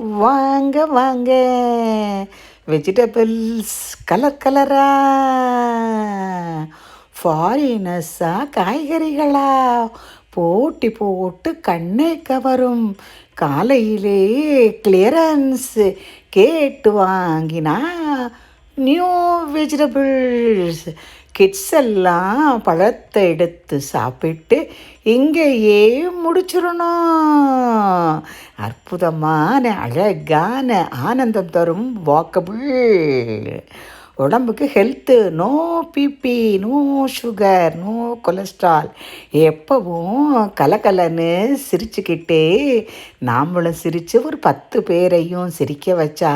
வாங்க வாங்க. Vegetables colour கலரா ஃபாரினர்ஸா காய்கறிகளா? போட்டி போட்டு கண்ணை கவரும். காலையிலே கிளியரன்ஸ் கேட்டு வாங்கினா நியூ வெஜிடபிள்ஸ் கிட்ஸ் எல்லாம் பழத்தை எடுத்து சாப்பிட்டு இங்கேயே முடிச்சிடணும். அற்புதமான அழகான ஆனந்தம் தரும் வாக்கபிள் உடம்புக்கு health no BP no sugar no cholesterol எப்பவும் கலகலன்னு சிரிச்சுக்கிட்டே நாமளும் சிரித்து ஒரு பத்து பேரையும் சிரிக்க வச்சா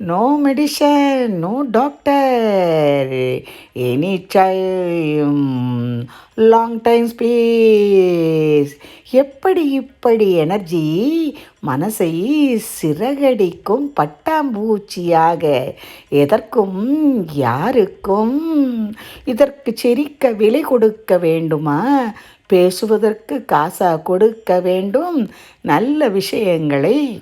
no medicine no doctor any time long time ஸ்பீஸ் எப்படி இப்படி எனர்ஜி? மனசை சிறகடிக்கும் பட்டாம்பூச்சியாக. எதற்கும் யாருக்கும்? இதற்கு சிரிக்க விலை கொடுக்க வேண்டுமா? பேசுவதற்கு காசா கொடுக்க வேண்டும். நல்ல விஷயங்களை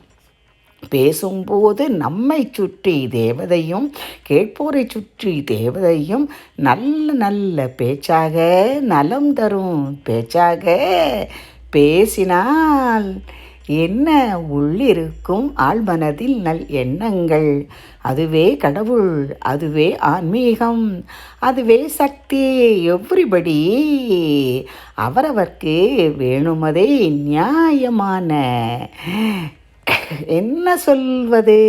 பேசும்போது நம்மை சுற்றி தேவதையும் கேட்போரை சுற்றி தேவதையும் நல்ல நல்ல பேச்சாக நலம் தரும் பேச்சாக பேசினால் என்ன உள்ளிருக்கும் ஆழ்மனதில் நல் எண்ணங்கள்? அதுவே கடவுள் அதுவே ஆன்மீகம் அதுவே சக்தி எவ்ரிபடி? அவரவர்க்கு வேணுமதே நியாயமான என்ன சொல்வது?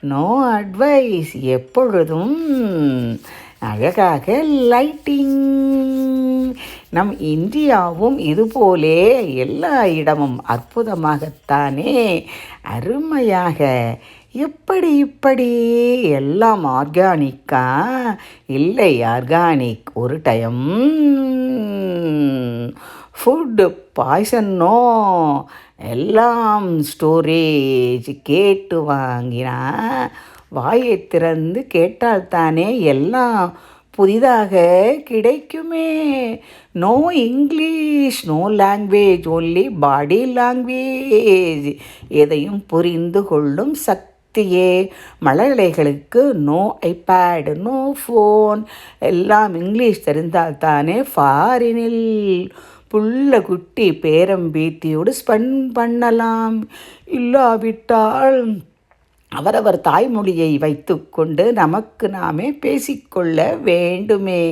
நோ அட்வைஸ் எப்பொழுதும் அழகாக லைட்டிங் நம் இந்தியாவும் இதுபோலே எல்லா இடமும் அற்புதமாகத்தானே அருமையாக. எப்படி இப்படி? எல்லாம் ஆர்கானிக்கா இல்லை ஆர்கானிக் ஒரு டைம் ஃபுட்டு பாய்சன்னோ எல்லாம் ஸ்டோரேஜ் கேட்டு வாங்கினா வாயை திறந்து கேட்டால் தானே எல்லாம் புதிதாக கிடைக்குமே. No English no language only body language எதையும் புரிந்து கொள்ளும் சக்தியே. மழலைகளுக்கு நோ ஐபேடு நோ ஃபோன் எல்லாம் இங்கிலீஷ் தெரிந்தால் தானே ஃபாரினில் புள்ள குட்டி பேரம்பீத்தியோடு ஸ்பெண்ட் பண்ணலாம். இல்லாவிட்டால் அவரவர் தாய்மொழியை வைத்துக்கொண்டு நமக்கு நாமே பேசிக்கொள்ள வேண்டுமே.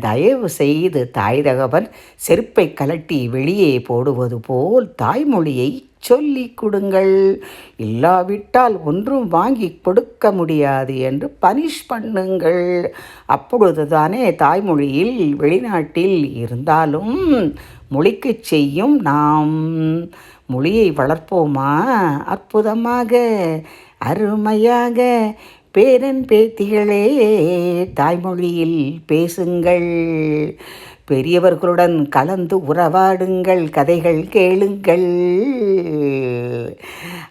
தயவு செய்து தாய் தகவல் செருப்பை கலட்டி வெளியே போடுவது போல் தாய்மொழியை சொல்லி கொடுங்கள். இல்லாவிட்டால் ஒன்றும் வாங்கி கொடுக்க முடியாது என்று பனிஷ் பண்ணுங்கள். அப்பொழுது தானே தாய்மொழியில் வெளிநாட்டில் இருந்தாலும் மொழிக்கு செய்யும் நாம். மொழியை வளர்ப்போமா? அற்புதமாக. அருமையாக பேரன் பேத்திகளே தாய்மொழியில் பேசுங்கள். பெரியவர்களுடன் கலந்து உறவாடுங்கள் கதைகள் கேளுங்கள்.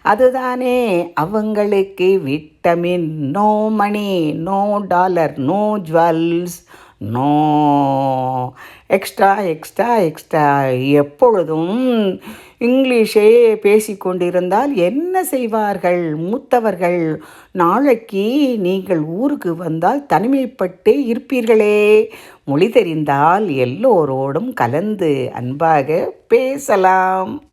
அதுதானே அவங்களுக்கு vitamin no money no dollar no jewels. No. Extra extra extra எப்பொழுதும் இங்கிலீஷே பேசிக்கொண்டிருந்தால் என்ன செய்வார்கள்? மூத்தவர்கள் நாளைக்கு நீங்கள் ஊருக்கு வந்தால் தனிமைப்பட்டு இருப்பீர்களே. மொழி தெரிந்தால் எல்லோரோடும் கலந்து அன்பாக பேசலாம்.